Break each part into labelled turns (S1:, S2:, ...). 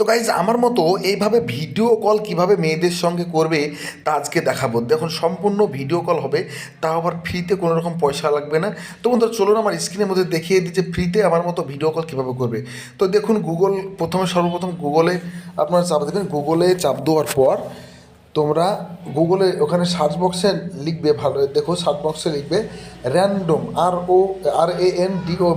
S1: তো গাইজ আমার মতো এইভাবে ভিডিও কল কীভাবে মেয়েদের সঙ্গে করবে, তা আজকে দেখাবো। দেখুন, সম্পূর্ণ ভিডিও কল হবে তা আবার ফ্রিতে কোনো রকম পয়সা লাগবে না। তো বন্ধুরা, চলুন আমার স্ক্রিনের মধ্যে দেখিয়ে যে ফ্রিতে আমার মতো ভিডিও কল কীভাবে করবে। তো দেখুন গুগল প্রথমে সর্বপ্রথম গুগলে আপনারা চাপ দেবেন। গুগলে চাপ দেওয়ার পর তোমরা গুগলে ওখানে সার্চ বক্সে লিখবে ভালো দেখো সার্চ বক্সে লিখবে র্যান্ডম আর ও R A N D O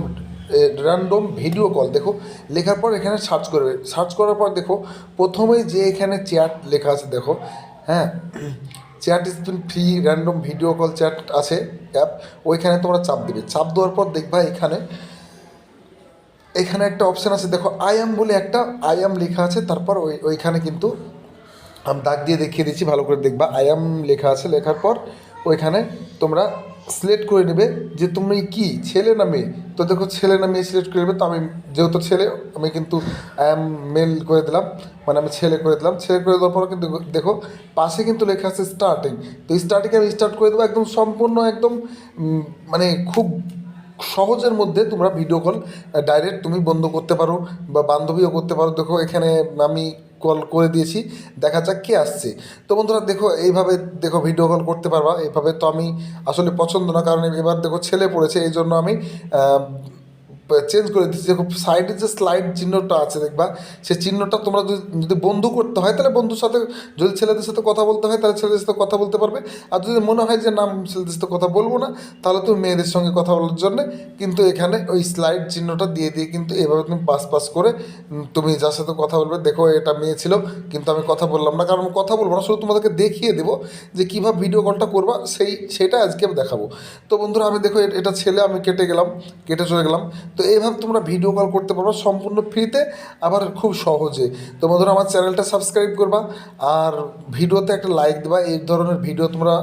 S1: random video call দেখো, লেখার পর এখানে সার্চ করবে। সার্চ করার পর দেখো, প্রথমেই যে এখানে চ্যাট লেখা আছে, দেখো হ্যাঁ chat is free random video call chat আছে অ্যাপ ওইখানে তোমরা চাপ দেবে। চাপ দেওয়ার পর দেখবা এখানে এখানে একটা অপশান আছে, দেখো আই এম বলে একটা আই এম লেখা আছে, তারপর ওই, ওইখানে কিন্তু আমি দাগ দিয়ে দেখিয়ে দিচ্ছি, ভালো করে দেখবা আই এম লেখা আছে, লেখার পর ওইখানে তোমরা সিলেক্ট করে নেবে যে তুমি কি, ছেলে না মেয়ে? তো দেখো ছেলে না মেয়ে সিলেক্ট করে নেবে, তো আমি যেহেতু ছেলে, আমি কিন্তু আই এম মেল করে দিলাম মানে আমি ছেলে করে দিলাম। ছেলে করে দেওয়ার পর কিন্তু দেখো, পাশে কিন্তু লেখা আছে স্টার্টিং তো স্টার্টিং আমি স্টার্ট করে দেবো একদম সম্পূর্ণ, একদম মানে খুব সহজের মধ্যে তোমরা ভিডিও কল ডাইরেক্ট তুমি বন্ধ করতে পারো বা বান্ধবীও করতে পারো। দেখো এখানে আমি কল করে দিয়েছি, দেখা যাক কে আসছে। তো বন্ধুরা, দেখো, এইভাবে দেখো ভিডিও কল করতে পারবা। এইভাবে তো আমি আসলে পছন্দ না, কারণ এবার দেখো ছেলে পড়েছে এই জন্য আমি চেঞ্জ করে দিচ্ছি। দেখো সাইডে যে স্লাইড চিহ্নটা আছে, দেখবা, সেই চিহ্নটা তোমরা যদি বন্ধু করতে হয়, তাহলে বন্ধুর সাথে, যদি ছেলেদের সাথে কথা বলতে হয়, তাহলে ছেলেদের সাথে কথা বলতে পারবে। আর যদি মনে হয় যে নাম ছেলেদের সাথে কথা বলব না, তাহলে তুমি মেয়েদের সঙ্গে কথা বলার জন্য কিন্তু এখানে ওই স্লাইড চিহ্নটা দিয়ে দিয়ে কিন্তু এভাবে তুমি পাস পাস করে তুমি যার সাথে কথা বলবে, দেখো, এটা মেয়ে ছিল, কিন্তু আমি কথা বললাম না। কারণ কথা বলব না, শুধু তোমাদেরকে দেখিয়ে দেবো যে কীভাবে ভিডিও কলটা করবা, সেই সেটা আজকে দেখাবো। তো বন্ধুরা, আমি দেখো এটা ছেলে, আমি কেটে গেলাম, কেটে চলে গেলাম। তো এইভাবে তোমরা ভিডিও কল করতে পারবা সম্পূর্ণ ফ্রিতে আবার খুব সহজে। তো বন্ধুরা, আমার চ্যানেলটা সাবস্ক্রাইব করবা, আর ভিডিওতে একটা লাইক দেবা। এই ধরনের ভিডিও তোমরা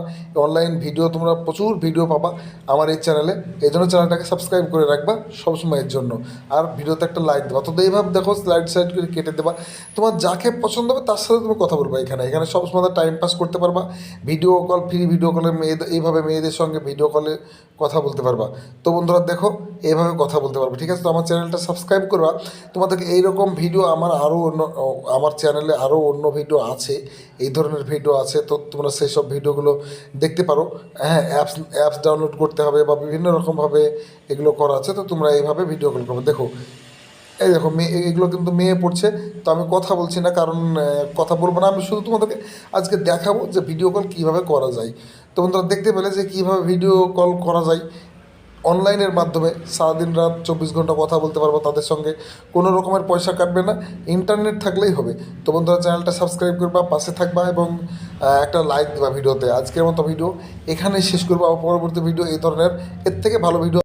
S1: অনলাইন ভিডিও তোমরা, প্রচুর ভিডিও পাবা আমার এই চ্যানেলে এই জন্য চ্যানেলটাকে সাবস্ক্রাইব করে রাখবা সবসময়ের জন্য। আর ভিডিওতে একটা লাইক দেবা। তো এইভাবে দেখো স্লাইড সাইড করে কেটে দেবা। তোমার যাকে পছন্দ হবে, তার সাথে তুমি কথা বলবা এখানে। এখানে সবসময় টাইম পাস করতে পারবা। ভিডিও কল ফ্রি ভিডিও কলে মেয়েদের এইভাবে মেয়েদের সঙ্গে ভিডিও কলে কথা বলতে পারবা। তো বন্ধুরা, দেখো, এইভাবে কথা বলতে পারবে। ঠিক আছে, তো আমার চ্যানেলটা সাবস্ক্রাইব করবা। তোমাদেরকে এইরকম ভিডিও আমার আরও অন্য, আমার চ্যানেলে আরও অন্য ভিডিও আছে, এই ধরনের ভিডিও আছে, তো তোমরা সেই সব ভিডিওগুলো দেখতে পারো। হ্যাঁ অ্যাপস অ্যাপস ডাউনলোড করতে হবে বা বিভিন্ন রকমভাবে এগুলো করা আছে, তো তোমরা এইভাবে ভিডিও কল করবে দেখো, এই দেখো, মেয়ে এগুলো কিন্তু মেয়ে পড়ছে, তো আমি কথা বলছি না, কারণ কথা বলব না, আমি শুধু তোমাদেরকে আজকে দেখাবো যে ভিডিও কল কীভাবে করা যায়। তো বন্ধুরা, দেখতে পেলে যে কীভাবে ভিডিও কল করা যায় অনলাইনের মাধ্যমে সারাদিন রাত চব্বিশ ঘণ্টা কথা বলতে পারব তাদের সঙ্গে। কোনো রকমের পয়সা কাটবে না। ইন্টারনেট থাকলেই হবে। তো বন্ধুরা, চ্যানেলটা সাবস্ক্রাইব করবা, পাশে থাকবা এবং একটা লাইক দেবা ভিডিওতে। আজকের মতো ভিডিও এখানেই শেষ করব। পরবর্তী ভিডিও এই ধরনের। এর থেকে ভালো ভিডিও